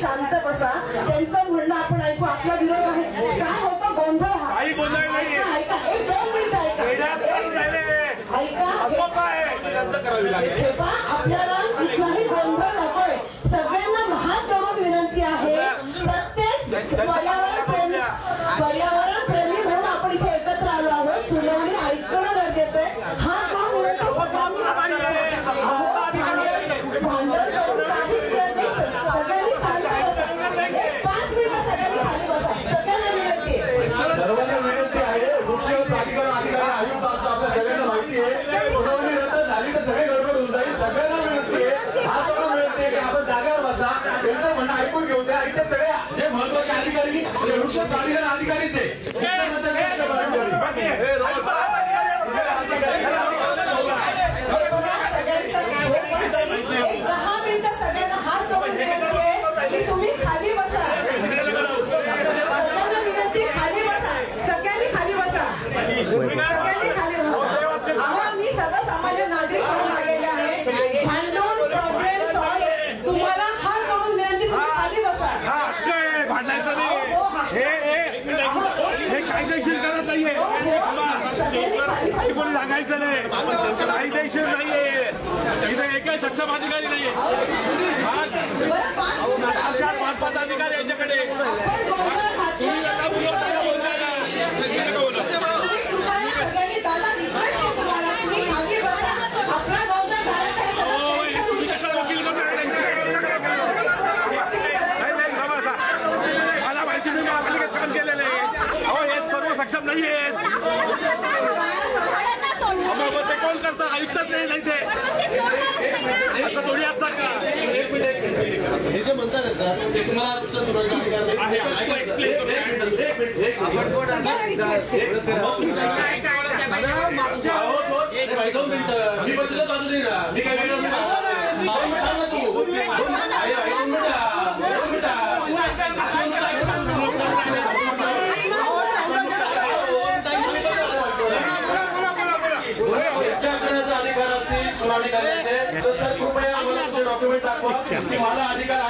शांत बसा. त्यांचं म्हणणं आपण ऐकू. आपला विरोध आहे. काय होतं? गोंधळ हा. काही गोंधळ नाहीये. ऐका, ऐका एक दोन मिनिटं ऐका. ऐका. असं काय हे पहा, आपल्याला कुठलाही गोंधळ नकोय सगळ्यांना हात जोडून विनंती आहे प्रत्येक पर्यावरण प्रेमी पर्यावरण प्रेमी म्हणून आपण इथे एकत्र आलो आहोत सुनावणी ऐकणं गरजेचं आहे हात जोडून विनंती सगळ्यांनी भांडण करून काहीच प्रयत्न सगळ्यांनी शांत बसा एक पाच मिनिटं सगळ्यांनी खाली बसा सगळ्यांना विनंती आहे सर्वांना विनंती आहे वृक्ष प्राधिकरण अधिकारी आयुक्त असं आपल्या सगळ्यांना माहिती आहे सुनावणी रद्द झाली तर सगळे गडबड होऊन जाईल सगळ्यांना विनंती आहे हा सर्व विनंती आहे की आपण जागेवर बसा त्यांचं म्हणणं ऐकून घेऊ द्या इथे सगळे जे महत्त्वाचे अधिकारी ते वृक्ष प्राधिकरण अधिकारीच आहे बघा, सगळ्यांचं एक पण तरी एक दहा मिनिटं सगळ्यांना हात जोडून विनंती आहे की तुम्ही खाली बसा सगळ्यांना विनंती आहे, खाली बसा सगळ्यांनी खाली बसा सगळ्यांनी खाली बसा अहो मी सर्वसामान्य नागरिक म्हणून आलेले आहे भांडून प्रॉब्लेम सॉल्व तुम्हाला हात जोडून विनंती तुम्ही खाली बसा हा हक्क आहे भांडायचं नाही हे हे हे कायदेशीर करत नाहीये हे कोणी सांगायचं नाही कायदेशीर नाहीये काही सक्षम अधिकारी नाहीये. बरं, पाच पाच पाच अधिकारी यांच्याकडे आपण गोंधळ घातला तुम्ही नका बोलू, नका बोलताय ना. तुम्ही नका बोलू. तुम्ही कृपया सगळ्यांनी दादा रिक्वेस्ट आहे तुम्हाला तुम्ही खाली बसा आपला गोंधळ झाला काय हो, सगळं हे तुम्ही कशाला वकील करून नाही नाही बाबा असा. मला माहिती मी महापालिकेत काम केलेलं आहे अहो हे सर्व सक्षम नाही आहेत मग ते कोण करतं आयुक्तच नाही नाही ते असं थोडी असतात का हे जे म्हणतात सर ते तुम्हाला वृक्ष सुनावणी अधिकारी आहे, ऐका, मी पण तुझ्या बाजूने ना. मी काय अधिकार असतील सुनावणी करण्याचे अधिकार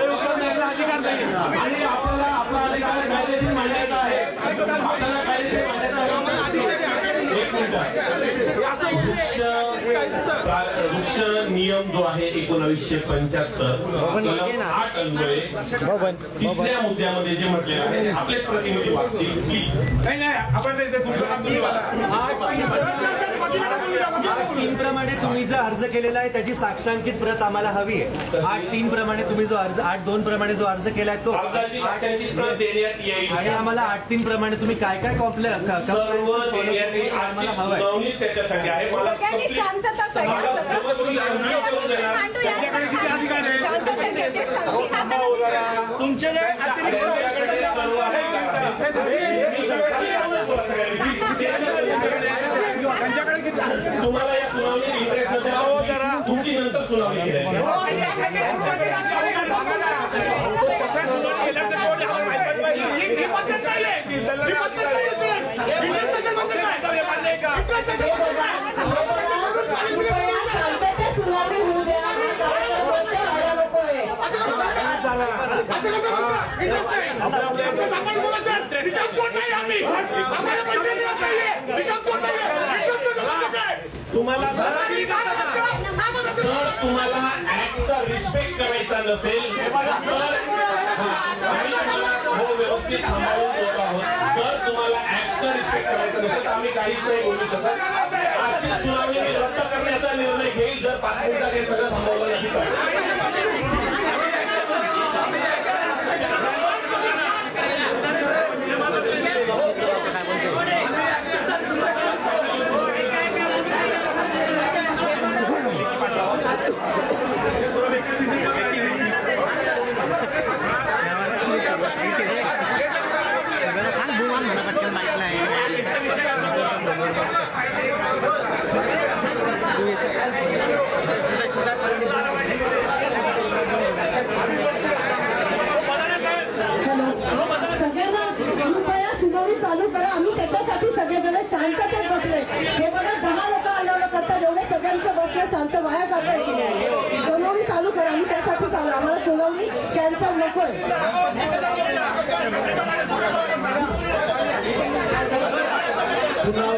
नहीं सुनावणीचे अधिकार नाही आपल्याला है अधिकार कायदेशीर वृक्ष वृक्ष नियम जो आहे एकोणावीसशे पंच्याहत्तर आठ अन्वये तिसऱ्या मुद्द्यामध्ये जे म्हटलेलं आहे आपलेच प्रतिनिधी वाचतील प्लीज नाही नाही आपण ते- ते तीन प्रमाणे तुम्ही जो अर्ज केलेला आहे त्याची साक्षांकित प्रत आम्हाला हवी आहे. आठ तीन प्रमाणे तुम्ही जो अर्ज आठ दोन प्रमाणे जो अर्ज केलाय तो. अर्जाची साक्षांकित प्रत देण्यात येईल. आणि आम्हाला आठ तीन प्रमाणे तुम्ही काय काय कॉम्प्ले सर्व देण्यात येईल. आजची आम्हाला सुनावणीच त्याच्यासाठी आहे. मला शांतता करा. तुम्ही देणार. त्यांच्याकडे किती अधिकार आहे शांतता घ्या. ते सांगतील. तुमचे जे अतिरिक्त त्यांच्याकडे सर्व अधिकार त्यांच्याकडे किती तुम्हाला या सुनावणी इंटरेस्ट नसेल हो, जरा. तुमची नंतर सुनावणी केली सगळ्या सुनावणी केल्या तर कोणी आम्हाला माहीत पण पाहिजे. ही पद्धत नाहीये. ही दलाली अधिकार आहे. ही पद्धत आहे मान्य आहे का? कृपया शांततेत सुनावणी होऊ द्या. हा कार्यक्रम व्हायला नकोय. तुम्हाला तुम्हाला ऍक्टचा रिस्पेक्ट करायचा नसेल तर आम्ही तुम्हाला हो व्यवस्थित सांभाळून बोलत आहोत. तर तुम्हाला ऍक्टचा रिस्पेक्ट करायचा नसेल तर आम्ही काहीच नाही बोलू शकत. आजची सुनावणी मी रद्द करण्याचा निर्णय घेईल जर पाच मिनिटात हे सगळं थांबवलं नाही वाया जात आहे सोनवणी चालू करा आम्ही त्यासाठी चालू. आम्हाला सोनवणी कॅन्सर नकोय. हॅलो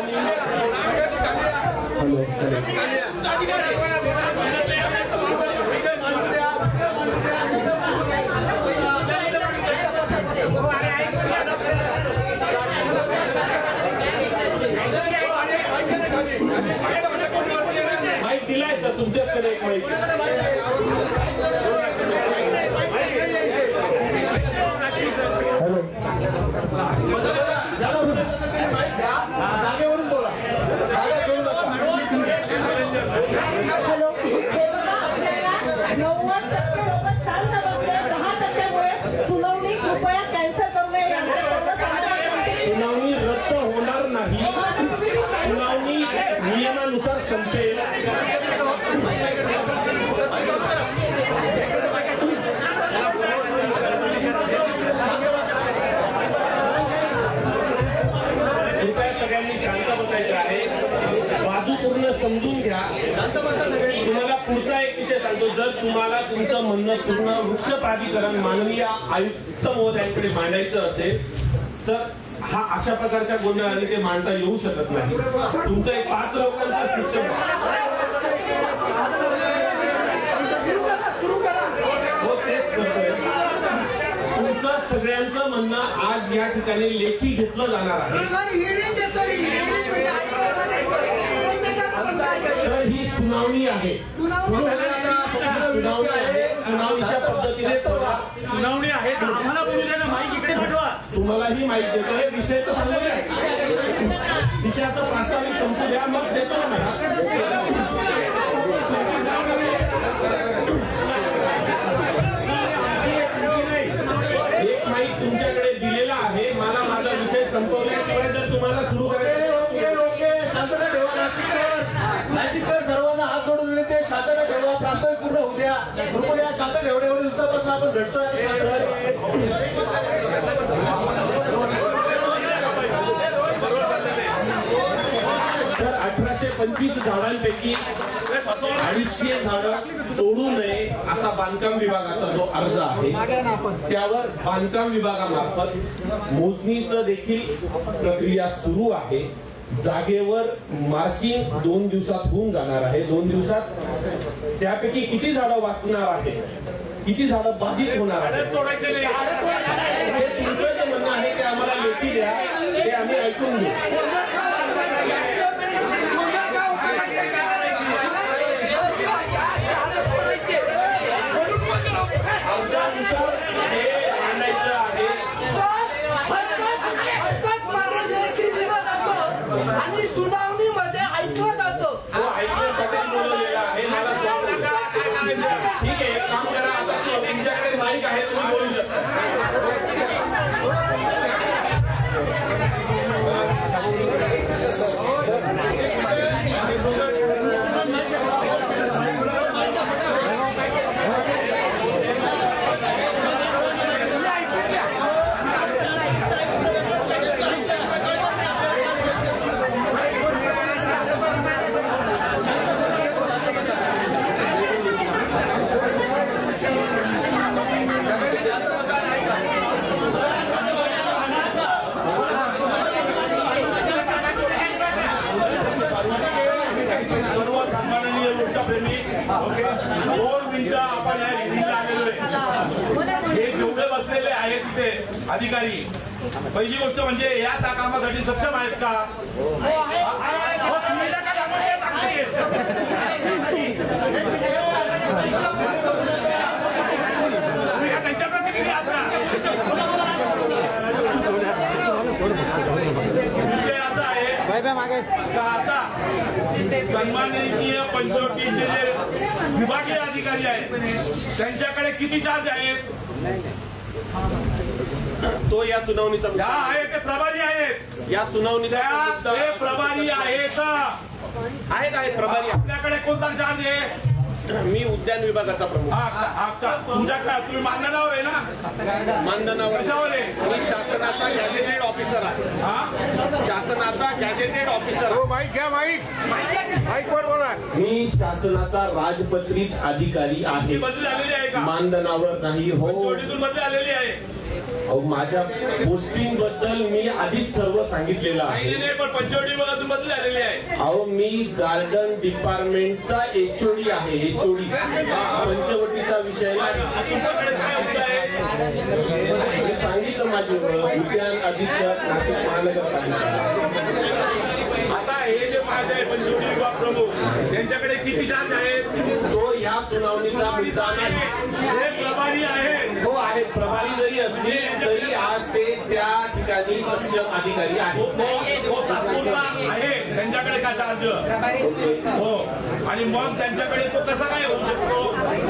सर तुमच्याकडे एक माहिती हॅलो बोला जागा घेऊ नका. हॅलो हे बघा आपल्याला नव्वद टक्के लोक शांत बसले दहा टक्क्यामुळे सुनावणी कृपया कॅन्सल करू नये यांना एवढं सांगायला सांगते. सुनावणी रद्द होणार नाही हा, तर तुम्ही सुनावणी नियमानुसार संपेल कृपया सगळ्यांनी शांत बसायचं आहे बाजू पूर्ण समजून घ्या तुम्हाला पुढचा एक विषय सांगतो जर तुम्हाला तुमचं म्हणणं पूर्ण वृक्ष प्राधिकरण माननीय आयुक्त महोदयांकडे मांडायचं असेल तर हा अशा प्रकारच्या गोंधळाने ते मांडता येऊ शकत नाही. तुमचं एक पाच लोकांचा सिस्टम हो तेच करतोय. तुमचं सगळ्यांचं म्हणणं आज या ठिकाणी लेखी घेतलं जाणार आहे. तर ही सुनावणी आहे. सुनावणी आहे. सुनावणीच्या पद्धतीने थोडा सुनावणी आहे. आम्हाला बोलू द्या ना माईक इकडे पाठवा. तुम्हालाही माहिती देतो. हे विषय तर सांगू द्या विषयाचा प्रास्ताविक संपू द्या. मग देतो ना. एक माईक तुमच्याकडे दिलेला आहे. मला माझा विषय संपवल्याशिवाय जर तुम्हाला सुरू करायचं ओके ओके शांतता ठेवा नाशिककर. नाशिककर सर्वांना हात जोडून शांतता ठेवा प्रास्ताविक पूर्ण होऊ द्या. कृपया शांत एवढे एवढे दिवसापासून आपण घडतोय तर अठराशे पंचवीस झाडांपैकी अडीचशे झाडं तोडू नये असा बांधकाम विभागाचा जो अर्ज आहे त्यावर बांधकाम विभागामार्फत मोजणीचं देखील प्रक्रिया सुरू आहे. जागेवर मार्किंग दोन दिवसात होऊन जाणार आहे. दोन दिवसात त्यापैकी किती झाडं वाचणार आहे? किती झाडं बाधित होणार आहे? तुमचं जे म्हणणं आहे ते आम्हाला लेखी द्या. ते आम्ही ऐकून घेऊ. अर्जानुसार हे मांडायचं आहे आणि सुनावणीमध्ये ऐकलं जातं तो ऐकण्यासाठी बोलवलेला आहे मला सांगू नका. ठीक आहे एक काम करा आता तो तुमच्याकडे माईक आहे तुम्ही बोलू शकता सर्व सन्माननीय वृक्षप्रेमी ओके दोन मिनिटं आपण या रिव्हिंगला आलेलो आहे हे जेवढे बसलेले आहेत तिथे अधिकारी पहिली गोष्ट म्हणजे या त्या कामासाठी सक्षम आहेत का त्यांच्या प्रतिनिधी आहात का? विषय असा आहे का आता सन्माननीय पंचवटीचे जे विभागीय अधिकारी आहेत त्यांच्याकडे किती चार्ज आहेत तो या सुनावणीचा ह्या आहेत ते प्रभारी आहेत. या सुनावणीचा त्या ते प्रभारी आहेत. आहेत आहेत प्रभारी आपल्याकडे कोणता चार्ज आहे? मी उद्यान विभागाचा प्रमुख. हा का- हा. का तुमच्याकडे तुम्ही मानधनावर आहे ना? मानधनावर. कशावर आहे? मी शासनाचा गॅझेटेड ऑफिसर आहे. हा? शासनाचा गॅजेटेड ऑफिसर हो माईक घ्या माईक. माईक वर बोला. मी शासनाचा राजपत्रित अधिकारी आहे. बदली झालेली आहे का? मानधनावर नाही हो. जोडीतून बदली आलेली आहे. माझ्या पोस्टिंगबद्दल मी आधीच सर्व सांगितलेलं आहे. पण पंचवटी बघा तुम्ही बदली झालेली आहे. अहो मी गार्डन डिपार्टमेंटचा एचओडी आहे एचओडी. पंचवटीचा विषय. आहे? मी सांगितलं माझी उद्यान अधीक्षक नाशिक महानगरपालिका. आता हे जे माझे आहे पंचवटी विभाग प्रमुख त्यांच्याकडे किती चार्ज आहेत? तो या सुनावणीचा मुद्दा नाही. हे प्रभारी आहेत. हो प्रभारी जरी असले तरी आज ते त्या ठिकाणी सक्षम अधिकारी आहेत. हो, हो, हो, त्यांच्याकडे का चार्ज हो. आणि मग त्यांच्याकडे तो कसा काय होऊ शकतो?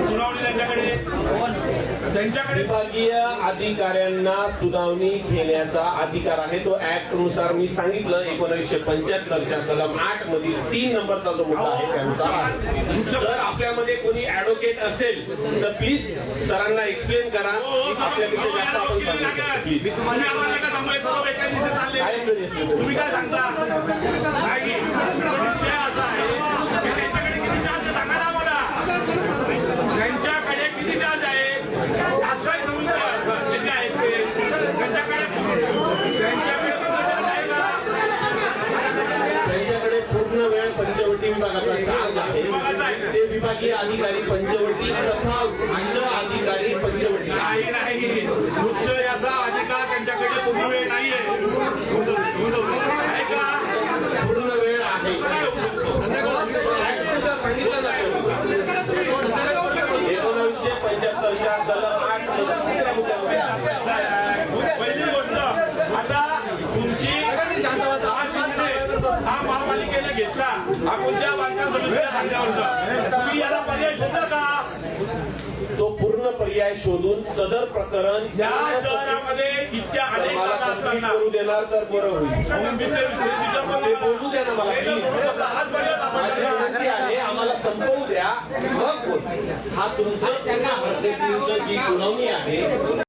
सुनावणी त्यांच्याकडे? विभागीय अधिकाऱ्यांना सुनावणी घेण्याचा अधिकार आहे. तो ऍक्टनुसार मी सांगितलं एकोणीसशे पंच्याहत्तरच्या कलम आठ मधील तीन नंबरचा जो मुद्दा आहे त्यानुसार. जर आपल्यामध्ये कोणी ऍडव्होकेट असेल तर प्लीज सरांना एक्सप्लेन करा. आपल्यापेक्षा जास्त आपण सांगू शकतो प्लीज तुम्ही आम्हाला का सांगायचं बाबा एका दिवशी चालले काय जरी असलं तरी. तुम्ही काय सांगता नाही पण विषय असा आहे की त्यांच्याकडे किती चार्ज सांगा ना मला त्यांच्याकडे किती चार्ज आहे आज काय समजून त्याचे आहेत ते त्यांच्याकडे त्यांच्याकडे किती चार्ज आहे का त्यांच्याकडे पूर्ण वेळ पंचवटी विभागाचा चार्ज आहे ते विभागीय अधिकारी पंचवटी तथा वृक्ष अधिकारी पंचवटी नाही नाही वृक्ष याचा अधिकार त्यांच्याकडे पूर्ण वेळ नाहीये आहे का पूर्ण वेळ आहे ऍक्टनुसार सांगितलं ना एकोणीसशे पंच्याहत्तरच्या कलम आठ पहिली गोष्ट आता तुमची हा महापालिकेने घेतला हा कोणत्या बांधकाम तुम्ही याला पर्याय शोधला का तो पूर्ण पर्याय शोधून सदर प्रकरण या शहरामध्ये इतक्या अनेक जागा असताना करू देणार तर बरं होईल. बोलू द्या ना मला. आम्हाला संपवू द्या. मग. हा तुमचं पूर्ण हरकतींचं जी सुनावणी आहे